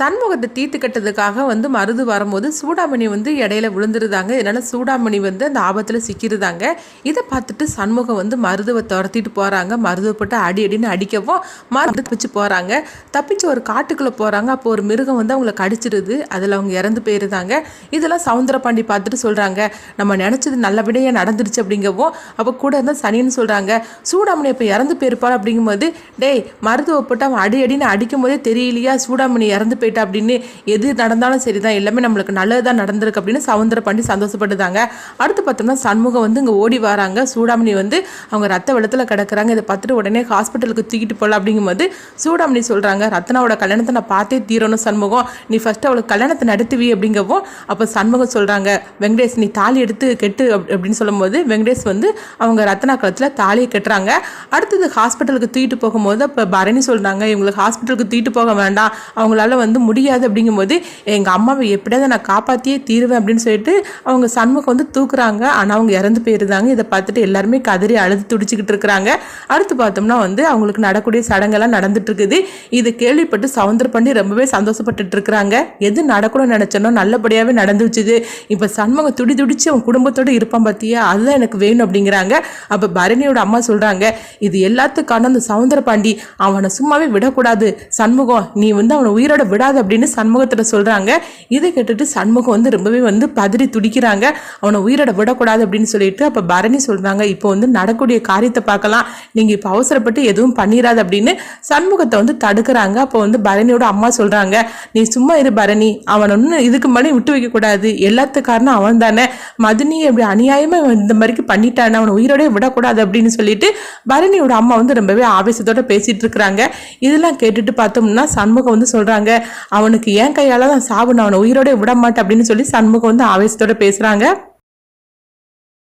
சண்முகத்தை தீர்த்து கட்டுறதுக்காக வந்து மருது வரும்போது சூடாமணி வந்து இடையில விழுந்துருதாங்க. இதனால் சூடாமணி வந்து அந்த ஆபத்தில் சிக்கிருதாங்க. இதை பார்த்துட்டு சண்முகம் வந்து மருதுவை துரத்திட்டு போகிறாங்க மருதுவை போட்டு அடி அடின்னு அடிக்கவும் மருந்து தப்பிச்சு போகிறாங்க தப்பிச்சு ஒரு காட்டுக்குள்ளே போகிறாங்க அப்போ ஒரு மிருகம் வந்து அவங்கள கடிச்சிருது. அதில் அவங்க இறந்து போயிருந்தாங்க. இதெல்லாம் சவுந்தரபாண்டி பார்த்துட்டு சொல்கிறாங்க நம்ம நினச்சது நல்லபடியாக நடந்துருச்சு அப்படிங்கவும் அப்போ கூட இருந்தால் சனின்னு சொல்கிறாங்க சூடாமணி இப்போ இறந்து போயிருப்பாள் அப்படிங்கும்போது டேய் மருதுவை போட்டு அவன் அடி அடின்னு அடிக்கும் போதே தெரியலையா? சூடாமணி இறந்து போயிட்டா அப்படின்னு எது நடந்தாலும் சரி தான் எல்லாமே நம்மளுக்கு நல்லது தான் நடந்திருக்கு அப்படின்னு சவுந்தர பாண்டி சந்தோஷப்பட்டுதாங்க. அடுத்து பார்த்தோம்னா சண்முகம் வந்து இங்கே ஓடி வராங்க. சூடாமணி வந்து அவங்க ரத்த வெள்ளத்தில் கிடக்குறாங்க. இதை பார்த்துட்டு உடனே ஹாஸ்பிட்டலுக்கு தூக்கிட்டு போகலாம் அப்படிங்கும்போது சூடாமணி சொல்கிறாங்க ரத்னாவோட கல்யாணத்தை நான் பார்த்தே தீரணும் சண்முகம். நீ ஃபஸ்ட்டு அவளுக்கு கல்யாணத்தை நடத்துவி அப்படிங்கவும் அப்போ சண்முகம் சொல்கிறாங்க வெங்கடேஷ் நீ தாலி எடுத்து கெட்டு அப்படின்னு சொல்லும்போது வெங்கடேஷ் வந்து அவங்க ரத்னா கழுத்தில் தாலியை கட்டுறாங்க. அடுத்தது ஹாஸ்பிட்டலுக்கு தூக்கிட்டு போகும்போது அப்போ பரணி சொல்கிறாங்க இவங்களுக்கு ஹாஸ்பிட்டலுக்கு தூக்கிட்டு போக வேண்டாம். அவங்களால வந்து முடியாது அப்படிங்கும்போது எங்கள் அம்மாவை எப்படியாவது நான் காப்பாற்றியே தீருவேன் அப்படின்னு சொல்லிட்டு அவங்க சண்முகம் வந்து தூக்குறாங்க. ஆனால் அவங்க இறந்து போயிருந்தாங்க. இதை பார்த்துட்டு எல்லாருமே கதறி அழுது துடிச்சிக்கிட்டு இருக்கிறாங்க. அடுத்து பார்த்தோம்னா வந்து அவங்களுக்கு நடக்கூடிய சடங்கெல்லாம் நடந்துட்டு இருக்குது. இது கேள்விப்பட்டு சவுந்தர பண்ணி ரொம்பவே சந்தோஷப்பட்டுட்டு இருக்கிறாங்க. எது நடக்கணும்னு நினச்சனோ நல்லபடியாகவே நடந்துச்சுது இப்போ சண்முகம் துடி துடிச்சு அவன் குடும்பத்தோடு இருப்பான் பார்த்தியா அதுதான் எனக்கு வேணும் அப்படிங்கிறாங்க. அப்போ பரணியோட அம்மா சொல்கிறாங்க இது எல்லாத்துக்கான அந்த சவுந்தர பாண்டி அவனை சும்மாவே விடக்கூடாது. சண்முகம் நீ வந்து அவனை உயிரோட விட விடாது அப்படின்னு சண்முகத்தில் சொல்கிறாங்க இதை கேட்டுட்டு சண்முகம் வந்து ரொம்பவே வந்து பதறி துடிக்கிறாங்க. அவனை உயிரோட விடக்கூடாது அப்படின்னு சொல்லிட்டு அப்போ பரணி சொல்கிறாங்க இப்போ வந்து நடக்கூடிய காரியத்தை பார்க்கலாம். நீங்கள் இப்போ அவசரப்பட்டு எதுவும் பண்ணிடாது அப்படின்னு சண்முகத்தை வந்து தடுக்கிறாங்க. அப்போ வந்து பரணியோட அம்மா சொல்கிறாங்க நீ சும்மா இரு பரணி. அவன் ஒன்று இதுக்கு மேலே விட்டு வைக்கக்கூடாது எல்லாத்து காரணம் அவன் தானே. மதினி அப்படி அநியாயமாக இந்த மாதிரிக்கு பண்ணிட்டானே. அவனை உயிரோடய விடக்கூடாது அப்படின்னு சொல்லிட்டு பரணியோட அம்மா வந்து ரொம்பவே ஆவேசத்தோட பேசிகிட்டு இருக்கிறாங்க. இதெல்லாம் கேட்டுட்டு பார்த்தோம்னா சண்முகம் வந்து சொல்கிறாங்க அவனுக்கு ஏன் கையால் தான் சாவு நான் அவனை உயிரோட விட மாட்டேன் அப்படின்னு சொல்லி சண்முகம் வந்து ஆவேசத்தோட பேசுகிறாங்க